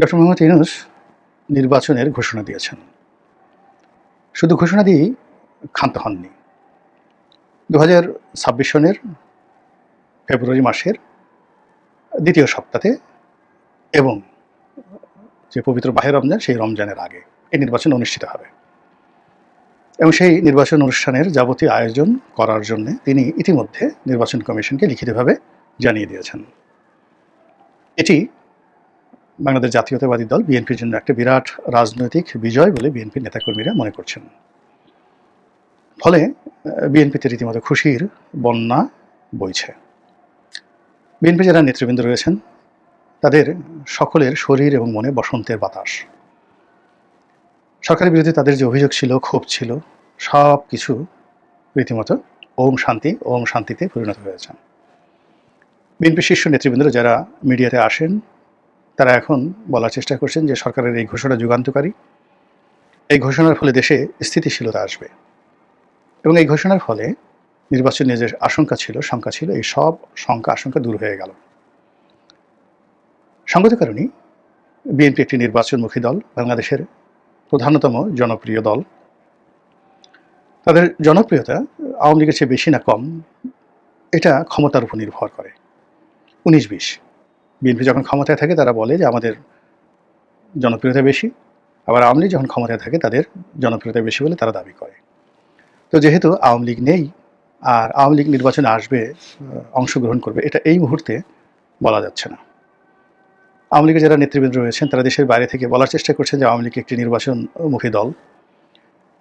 Doctor Mohammad Yunus নির্বাচনের ঘোষণা দিয়েছেন। শুধু ঘোষণা দিয়েই ক্ষান্ত হননি। দু হাজার ছাব্বিশ সনের ফেব্রুয়ারি মাসের দ্বিতীয় সপ্তাহে এবং যে পবিত্র বাহের রমজান, সেই রমজানের আগে এই নির্বাচন অনুষ্ঠিত হবে। এবং সেই নির্বাচন অনুষ্ঠানের যাবতীয় আয়োজন করার জন্য তিনি ইতিমধ্যে নির্বাচন কমিশনকে লিখিতভাবে জানিয়ে দিয়েছেন। এটি বাংলাদেশ জাতীয়তাবাদী দল বিএনপির জন্য একটা বিরাট রাজনৈতিক বিজয় বলে বিএনপির নেতাকর্মীরা মনে করছেন। ফলে বিএনপিতে রীতিমতো খুশির বন্যা বইছে। বিএনপি যারা নেতৃবৃন্দ রয়েছেন, তাদের সকলের শরীর এবং মনে বসন্তের বাতাস। সরকারের বিরুদ্ধে তাদের যে অভিযোগ ছিল, ক্ষোভ ছিল, সব কিছু রীতিমতো ওম শান্তি, ওম শান্তিতে পরিণত হয়েছেন বিএনপি শীর্ষ নেতৃবৃন্দ যারা মিডিয়াতে আসেন তারা এখন বলার চেষ্টা করছেন যে সরকারের এই ঘোষণা যুগান্তকারী। এই ঘোষণার ফলে দেশে স্থিতিশীলতা আসবে। এবং এই ঘোষণার ফলে নির্বাচনের যে আশঙ্কা ছিল, শঙ্কা ছিল, এই সব শঙ্কা, আশঙ্কা দূর হয়ে গেল। সঙ্গত কারণেই বিএনপি একটি নির্বাচনমুখী দল, বাংলাদেশের প্রধানতম জনপ্রিয় দল। তাদের জনপ্রিয়তা আওয়ামী লীগের চেয়ে বেশি না কম, এটা ক্ষমতার উপর নির্ভর করে। উনিশ বিশ। বিএনপি যখন ক্ষমতায় থাকে, তারা বলে যে আমাদের জনপ্রিয়তা বেশি। আবার আওয়ামী লীগ যখন ক্ষমতায় থাকে, তাদের জনপ্রিয়তা বেশি বলে তারা দাবি করে। তো যেহেতু আওয়ামী লীগ নেই, আর আওয়ামী লীগ নির্বাচনে আসবে অংশগ্রহণ করবে, এটা এই মুহূর্তে বলা যাচ্ছে না। আওয়ামী লীগের যারা নেতৃবৃন্দ রয়েছেন, তারা দেশের বাইরে থেকে বলার চেষ্টা করছেন যে আওয়ামী লীগ একটি নির্বাচনমুখী দল।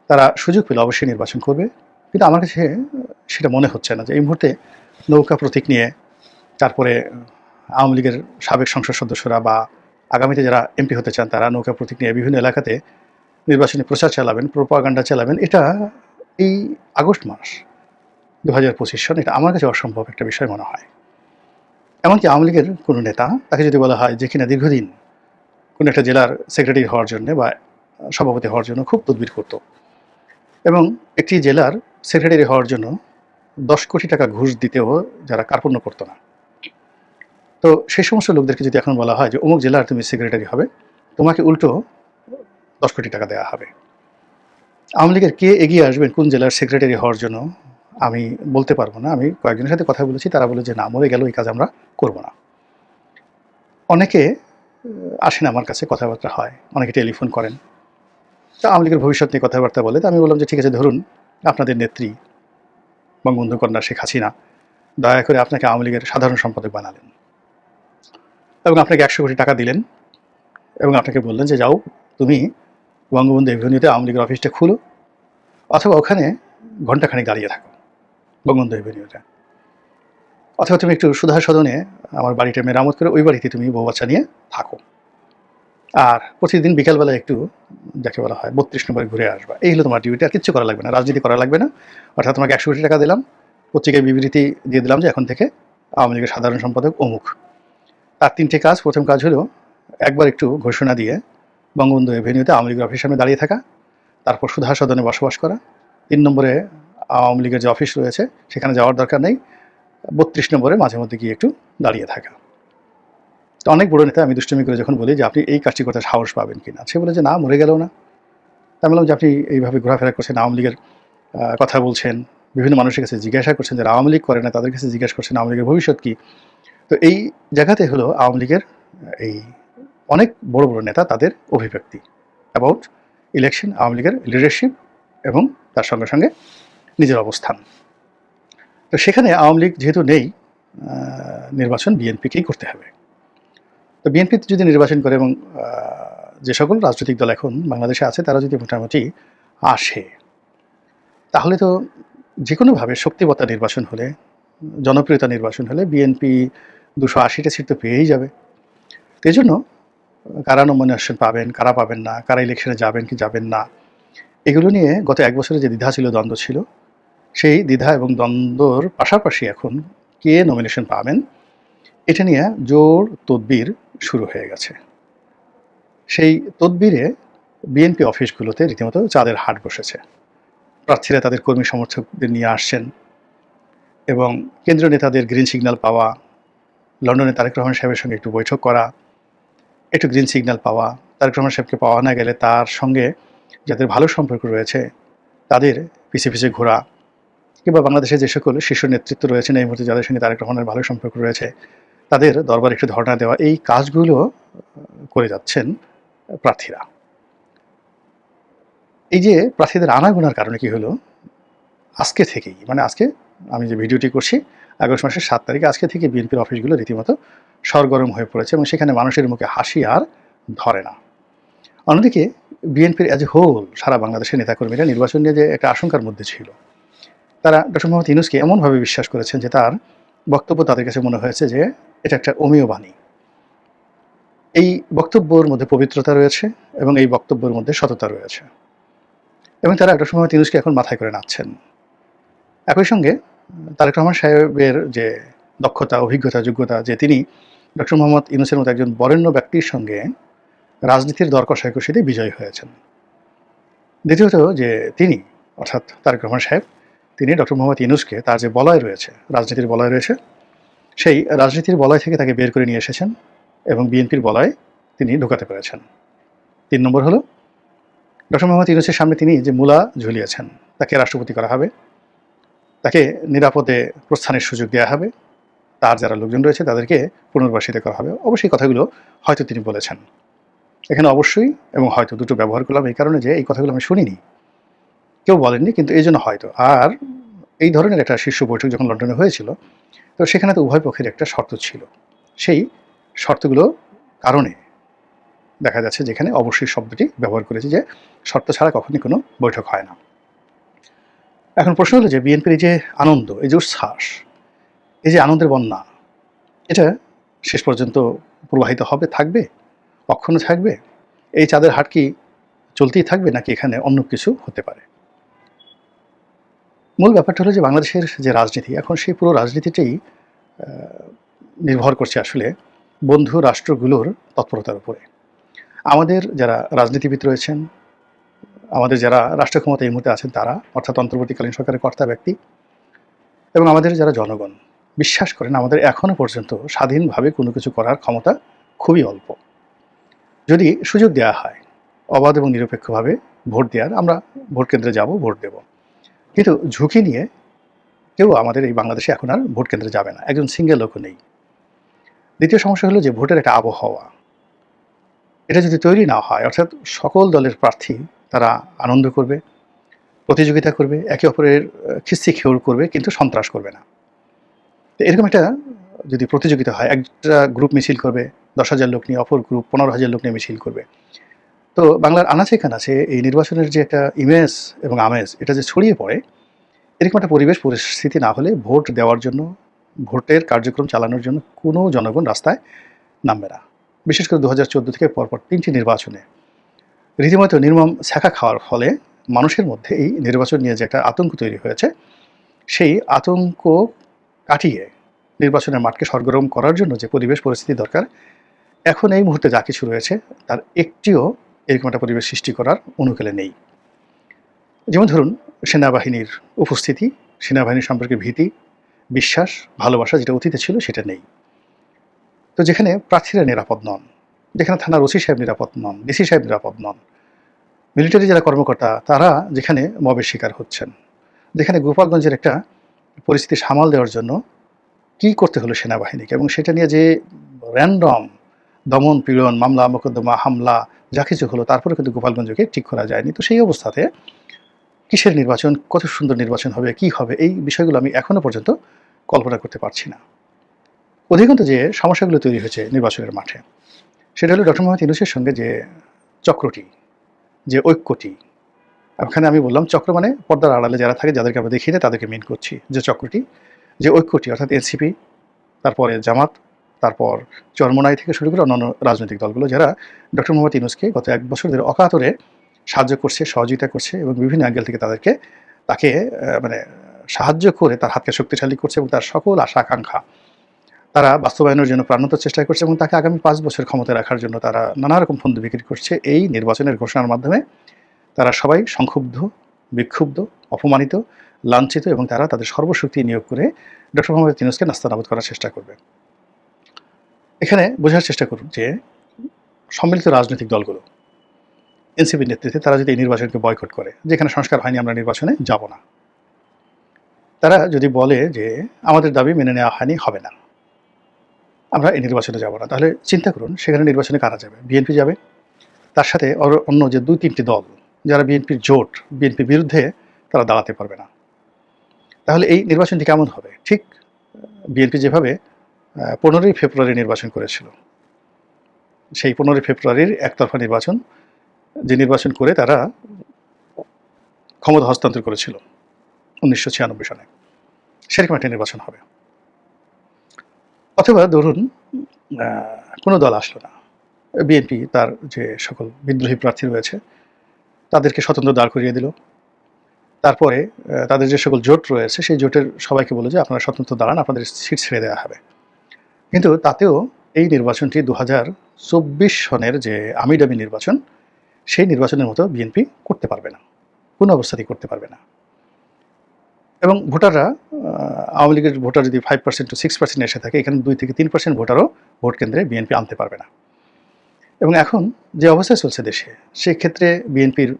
তারা সুযোগ পেলে অবশ্যই নির্বাচন করবে। কিন্তু আমার কাছে সেটা মনে হচ্ছে না যে এই মুহূর্তে নৌকা প্রতীক নিয়ে, তারপরে আওয়ামী লীগের সাবেক সংসদ সদস্যরা বা আগামীতে যারা এমপি হতে চান, তারা নৌকা প্রতীক নিয়ে বিভিন্ন এলাকাতে নির্বাচনী প্রচার চালাবেন প্রোপাগান্ডা চালাবেন। এটা এই আগস্ট মাস দু হাজার পঁচিশ সন এটা আমার কাছে অসম্ভব একটা বিষয় মনে হয়। এমনকি আওয়ামী লীগের কোনো নেতা, তাকে যদি বলা হয় যে কিনা দীর্ঘদিন কোনো একটা জেলার সেক্রেটারি হওয়ার জন্য বা সভাপতি হওয়ার জন্য খুব তদবির করত এবং একটি জেলার সেক্রেটারি হওয়ার জন্য দশ কোটি টাকা ঘুষ দিতেও যারা কার্পণ্য করতো না। তো সেই সমস্ত লোকদেরকে যদি এখন বলা হয় যে অমুক জেলার তুমি সেক্রেটারি হবে, তোমাকে উল্টো দশ কোটি টাকা দেওয়া হবে। আওয়ামী লীগের কে এগিয়ে আসবেন কোন জেলার সেক্রেটারি হওয়ার জন্য, আমি বলতে পারব না। আমি কয়েকজনের সাথে কথা বলেছি, তারা বলে যে না, মরে গেল এই কাজ আমরা করব না। অনেকে আসেন আমার কাছে কথাবার্তা হয়, অনেকে টেলিফোন করেন। তা আওয়ামী লীগের ভবিষ্যৎ নিয়ে কথাবার্তা বলে, তো আমি বললাম যে ঠিক আছে, ধরুন আপনাদের নেত্রী বঙ্গবন্ধু কন্যা শেখ হাসিনা, দয়া করে আপনাকে আওয়ামী লীগের সাধারণ সম্পাদক বানালেন। এবং আপনাকে একশো কোটি টাকা দিলেন এবং আপনাকে বললেন যে, যাও, তুমি বঙ্গবন্ধু এভিনিউতে আওয়ামী লীগের অফিসটা খুলো অথবা ওখানে ঘন্টাখানেক দাঁড়িয়ে থাকো বঙ্গবন্ধু এভিনিউতে। অথবা তুমি একটু সুধা সদনে আমার বাড়িটা মেরামত করে ওই বাড়িতে তুমি বউ বাচ্চা নিয়ে থাকো। আর প্রতিদিন বিকালবেলা একটু যাকে বলা হয় বত্রিশ নম্বরে ঘুরে আসবা। এই হলো তোমার ডিউটি আর কিচ্ছু করা লাগবে না, রাজনীতি করা লাগবে না। অর্থাৎ তোমাকে একশো কোটি টাকা দিলাম পত্রিকায় বিবৃতি দিয়ে দিলাম যে, এখন থেকে আওয়ামী লীগের সাধারণ সম্পাদক অমুক। তার তিনটে কাজ। প্রথম কাজ হলো একবার একটু ঘোষণা দিয়ে বঙ্গবন্ধু এভিনিউতে আওয়ামী লীগের অফিস সামনে দাঁড়িয়ে থাকা, তারপর সুধা সদনে বসবাস করা। তিন নম্বরে আওয়ামী লীগের যে অফিস রয়েছে, সেখানে যাওয়ার দরকার নেই। বত্রিশ নম্বরে মাঝে মধ্যে গিয়ে একটু দাঁড়িয়ে থাকা। তো অনেক বড় নেতা আমি দুষ্টমি করে যখন বলি যে, আপনি এই কাজটি করতে সাহস পাবেন কিনা? সে বলে যে, না, মরে গেল না। তা বললাম যে, আপনি এইভাবে ঘোরাফেরা করছেন, আওয়ামী লীগের কথা বলছেন, বিভিন্ন মানুষের কাছে জিজ্ঞাসা করছেন, যারা আওয়ামী লীগ করে না, তাদের কাছে জিজ্ঞাসা করছেন, আওয়ামী লীগের ভবিষ্যৎ কী? তো এই জায়গাতে হলো আওয়ামী লীগের এই অনেক বড় বড় নেতা তাদের অভিব্যক্তি অ্যাবাউট ইলেকশন আওয়ামী লীগের লিডারশিপ এবং তার সঙ্গে সঙ্গে নিজের অবস্থান। তো সেখানে আওয়ামী লীগ যেহেতু নেই নির্বাচন বিএনপিকেই করতে হবে। তো বিএনপি যদি নির্বাচন করে এবং যে সকল রাজনৈতিক দল এখন বাংলাদেশে আছে, তারা যদি মোটামুটি আসে, তাহলে তো যে কোনোভাবে শক্তিবত্তা নির্বাচন হলে, জনপ্রিয়তা নির্বাচন হলে বিএনপি দুশো আশিটা সিট তো পেয়েই যাবে। এই জন্য, কারা নমিনেশন পাবেন, কারা পাবেন না, কারা ইলেকশনে যাবেন কি যাবেন না, এগুলো নিয়ে গত এক বছরে যে দ্বিধা ছিল, দ্বন্দ্ব ছিল, সেই দ্বিধা এবং দ্বন্দ্বর পাশাপাশি এখন কে নমিনেশন পাবেন, এটা নিয়ে জোর তদবির শুরু হয়ে গেছে। সেই তদবিরে বিএনপি অফিসগুলোতে রীতিমতো চাঁদের হাট বসেছে। প্রার্থীরা তাদের কর্মী সমর্থকদের নিয়ে আসছেন এবং কেন্দ্রীয় নেতাদের গ্রিন সিগন্যাল পাওয়া লন্ডনে তারেক রহমান সাহেবের সঙ্গে একটু বৈঠক করা, একটু গ্রিন সিগন্যাল পাওয়া, তারেক রহমান সাহেবকে পাওয়া না গেলে তার সঙ্গে যাদের ভালো সম্পর্ক রয়েছে, তাদের পিছিয়ে পিছিয়ে ঘোরা কিংবা বাংলাদেশে যে সকল শীর্ষ নেতৃত্ব রয়েছেন এই মুহূর্তে যাদের সঙ্গে তারেক রহমানের ভালো সম্পর্ক রয়েছে, তাদের দরবার একটু ধর্ণা দেওয়া, এই কাজগুলো করে যাচ্ছেন প্রার্থীরা। এই যে প্রার্থীদের আনাগোনার কারণে কি হলো? আজকে থেকেই মানে আজকে আমি যে ভিডিওটি করছি, আগস্ট মাসের সাত তারিখে আজকে থেকে বিএনপির অফিসগুলো রীতিমতো সরগরম হয়ে পড়েছে এবং সেখানে মানুষের মুখে হাসি আর ধরে না। অন্যদিকে বিএনপির অ্যাজ এ হোল সারা বাংলাদেশের নেতাকর্মীরা নির্বাচন নিয়ে যে একটা আশঙ্কার মধ্যে ছিল। তারা ডক্টর মোহাম্মদ ইউনুসকে এমনভাবে বিশ্বাস করেছেন যে তার বক্তব্য তাদের কাছে মনে হয়েছে যে এটা একটা অমীয় বাণী। এই বক্তব্যর মধ্যে পবিত্রতা রয়েছে এবং এই বক্তব্যের মধ্যে সততা রয়েছে। এবং তারা ডক্টর মোহাম্মদ ইউনুসকে এখন মাথায় করে নাচ্ছেন। একই সঙ্গে তারেক রহমান সাহেবের যে দক্ষতা, অভিজ্ঞতা, যোগ্যতা, যে তিনি ডক্টর মোহাম্মদ ইউনুসের মতো একজন বরেণ্য ব্যক্তির সঙ্গে রাজনীতির দর কষাকষিতে বিজয়ী হয়েছেন। দ্বিতীয়ত যে তিনি, অর্থাৎ তারেক রহমান সাহেব, তিনি ডক্টর মোহাম্মদ ইউনুসকে তার যে বলয় রয়েছে, রাজনীতির বলয় রয়েছে, সেই রাজনীতির বলয় থেকে তাকে বের করে নিয়ে এসেছেন এবং বিএনপির বলয় তিনি ঢোকাতে পেরেছেন। তিন নম্বর হলো, ডক্টর মোহাম্মদ ইউনুসের সামনে তিনি যে মূলা ঝুলিয়েছেন, তাকে রাষ্ট্রপতি করা হবে। তাকে নিরাপদে প্রস্থানের সুযোগ দেওয়া হবে। তার যারা লোকজন রয়েছে, তাদেরকে পুনর্বাসিত করা হবে। অবশ্যই কথাগুলো হয়তো তিনি বলেছেন। এখানে অবশ্যই এবং হয়তো দুটো ব্যবহার করলাম এই কারণে যে এই কথাগুলো আমি শুনিনি। কেউ বলেননি, কিন্তু এই জন্য হয়তো। আর এই ধরনের একটা শীর্ষ বৈঠক যখন লন্ডনে হয়েছিল, তো সেখানে তো উভয় পক্ষের একটা শর্ত ছিল। সেই শর্তগুলো কারণে দেখা যাচ্ছে যেখানে অবশ্যই শব্দটি ব্যবহার করেছে যে শর্ত ছাড়া কখনই কোনো বৈঠক হয় না। এখন প্রশ্ন হলো যে বিএনপির এই যে আনন্দ, এই যে উচ্ছ্বাস, এই যে আনন্দের বন্যা, এটা শেষ পর্যন্ত প্রবাহিত হবে, থাকবে অক্ষুণ্ণ থাকবে? এই চাঁদের হাট কি চলতেই থাকবে নাকি এখানে অন্য কিছু হতে পারে? মূল ব্যাপারটা হলো যে বাংলাদেশের যে রাজনীতি, এখন সেই পুরো রাজনীতিটাই নির্ভর করছে আসলে বন্ধু রাষ্ট্রগুলোর তৎপরতার উপরে। আমাদের যারা রাজনীতিবিদ রয়েছেন আমাদের যারা রাষ্ট্র ক্ষমতা এই মুহূর্তে আছেন তারা, অর্থাৎ অন্তর্বর্তীকালীন সরকারের কর্তা ব্যক্তি এবং আমাদের যারা জনগণ, বিশ্বাস করেন আমাদের এখনও পর্যন্ত স্বাধীনভাবে কোনো কিছু করার ক্ষমতা খুবই অল্প। যদি সুযোগ দেওয়া হয়, অবাধ এবং নিরপেক্ষভাবে ভোট দেওয়ার আমরা ভোট কেন্দ্রে যাব, ভোট দেব। কিন্তু ঝুঁকি নিয়ে কেউ আমাদের এই বাংলাদেশে এখন আর ভোট কেন্দ্রে যাবে না, একজন সিঙ্গেল লোকও নেই। দ্বিতীয় সমস্যা হলো যে ভোটের একটা আবহাওয়া। এটা যদি তৈরি না হয়, অর্থাৎ সকল দলের প্রার্থী তারা আনন্দ করবে, প্রতিযোগিতা করবে, একে অপরের খিস্তি খেউর করবে, কিন্তু সন্ত্রাস করবে না। এরকম একটা যদি প্রতিযোগিতা হয়, একটা গ্রুপ মিছিল করবে, দশ হাজার লোক নিয়ে, অপর গ্রুপ পনেরো হাজার লোক নিয়ে মিছিল করবে। তো বাংলার আনাচে কানাচে এই নির্বাচনের যে একটা ইমেজ এবং আমেজ, এটা যে ছড়িয়ে পড়ে, এরকম একটা পরিবেশ পরিস্থিতি না হলে ভোট দেওয়ার জন্য, ভোটের কার্যক্রম চালানোর জন্য কোনো জনগণ রাস্তায় নামবে না। বিশেষ করে দু হাজার চোদ্দ থেকে পরপর তিনটি নির্বাচনে রীতিমতো নির্মম ছ্যাঁকা খাওয়ার ফলে মানুষের মধ্যে এই নির্বাচন নিয়ে যে একটা আতঙ্ক তৈরি হয়েছে, সেই আতঙ্ক কাটিয়ে নির্বাচনের মাঠকে সরগরম করার জন্য যে পরিবেশ পরিস্থিতি দরকার, এখন এই মুহূর্তে যা কিছু রয়েছে তার একটিও এরকম একটা পরিবেশ সৃষ্টি করার অনুকূলে নেই। যেমন ধরুন, সেনাবাহিনীর উপস্থিতি, সেনাবাহিনী সম্পর্কে ভীতি, বিশ্বাস, ভালোবাসা যেটা অতীতে ছিল সেটা নেই। তো যেখানে প্রার্থীরা নিরাপদ নন যেখানে থানার ওসি সাহেব নিরাপদ নন, ডিসি সাহেব নিরাপদ নন। মিলিটারি যারা কর্মকর্তা, তারা যেখানে মবের শিকার হচ্ছেন, যেখানে গোপালগঞ্জের একটা পরিস্থিতি সামাল দেওয়ার জন্য কি করতে হলো সেনাবাহিনীকে এবং সেটা নিয়ে যে র্যান্ডম দমন পীড়ন, মামলা, মোকদ্দমা, হামলা, যা কিছু হলো, তারপরে কিন্তু গোপালগঞ্জকে ঠিক করা যায়নি। তো সেই অবস্থাতে কিসের নির্বাচন, কত সুন্দর নির্বাচন হবে, কি হবে, এই বিষয়গুলো আমি এখনও পর্যন্ত কল্পনা করতে পারছি না। অধিকন্ত যে সমস্যাগুলো তৈরি হয়েছে নির্বাচনের মাঠে সেটা হলো ডক্টর মোহাম্মদ ইউনুসের সঙ্গে যে চক্রটি, যে ঐক্যটি। ওখানে আমি বললাম চক্র মানে পর্দার আড়ালে যারা থাকে, যাদেরকে আমরা দেখি না, তাদেরকে মেন করছি যে চক্রটি, যে ঐক্যটি, অর্থাৎ এনসিপি, তারপরে জামাত, তারপর চরমনাই থেকে শুরু করে অন্যান্য রাজনৈতিক দলগুলো, যারা ডক্টর মোহাম্মদ ইউনুসকে গত এক বছর ধরে অকাতরে সাহায্য করছে, সহযোগিতা করছে এবং বিভিন্ন অ্যাঙ্গেল থেকে তাদেরকে, তাকে মানে সাহায্য করে তার হাতকে শক্তিশালী করছে এবং তার সকল আশা আকাঙ্ক্ষা তারা বাস্তবায়নের জন্য প্রাণত চেষ্টা করছে এবং তাকে আগামী পাঁচ বছর ক্ষমতায় রাখার জন্য তারা নানা রকম ফন্দ বিক্রি করছে। এই নির্বাচনের ঘোষণার মাধ্যমে তারা সবাই সংক্ষুব্ধ, বিক্ষুব্ধ, অপমানিত, লাঞ্ছিত এবং তারা তাদের সর্বশক্তি নিয়োগ করে ডক্টর মোহাম্মদ ইউনুসকে নাস্তানাবুদ করার চেষ্টা করবে। এখানে বোঝার চেষ্টা করুন যে সম্মিলিত রাজনৈতিক দলগুলো, এনসিপির নেতৃত্বে তারা যদি এই নির্বাচনকে বয়কট করে, যেখানে সংস্কার হয়নি আমরা নির্বাচনে যাব না। তারা যদি বলে যে আমাদের দাবি মেনে নেওয়া হয়নি, হবে না। আমরা এই নির্বাচনে যাব না। তাহলে চিন্তা করুন, সেখানে নির্বাচনে কারা যাবে? বিএনপি যাবে। তার সাথে অন্য যে দুই তিনটি দল, যারা বিএনপির জোট, বিএনপির বিরুদ্ধে তারা দাঁড়াতে পারবে না। তাহলে এই নির্বাচনটি কেমন হবে? ঠিক বিএনপি যেভাবে পনেরোই ফেব্রুয়ারি নির্বাচন করেছিল, সেই পনেরোই ফেব্রুয়ারির একতরফা নির্বাচন, যে নির্বাচন করে তারা ক্ষমতা হস্তান্তর করেছিল উনিশশো ছিয়ানব্বই সালে। সেরকম একটা নির্বাচন হবে। অথবা ধরুন কোনো দল আসলো না। বিএনপি তার যে সকল বিদ্রোহী প্রার্থী রয়েছে, তাদেরকে স্বতন্ত্র দাঁড় করিয়ে দিল। তারপরে তাদের যে সকল জোট রয়েছে, সেই জোটের সবাইকে বলে যে, আপনারা স্বতন্ত্র দাঁড়ান, আপনাদের সিট ছেড়ে দেওয়া হবে। কিন্তু তাতেও এই নির্বাচনটি দু হাজার চব্বিশ সনের যে আমিডামি নির্বাচন, সেই নির্বাচনের মতো বিএনপি করতে পারবে না। কোনো অবস্থাতেই করতে পারবে না। এবং ভোটাররা আওয়ামী লীগের ভোটার যদি five percent to six percent এসে থাকে, এখানে দুই থেকে তিন পার্সেন্ট ভোটারও ভোট কেন্দ্রে বিএনপি আনতে পারবে না। এবং এখন যে অবস্থা চলছে দেশে, সেক্ষেত্রে বিএনপির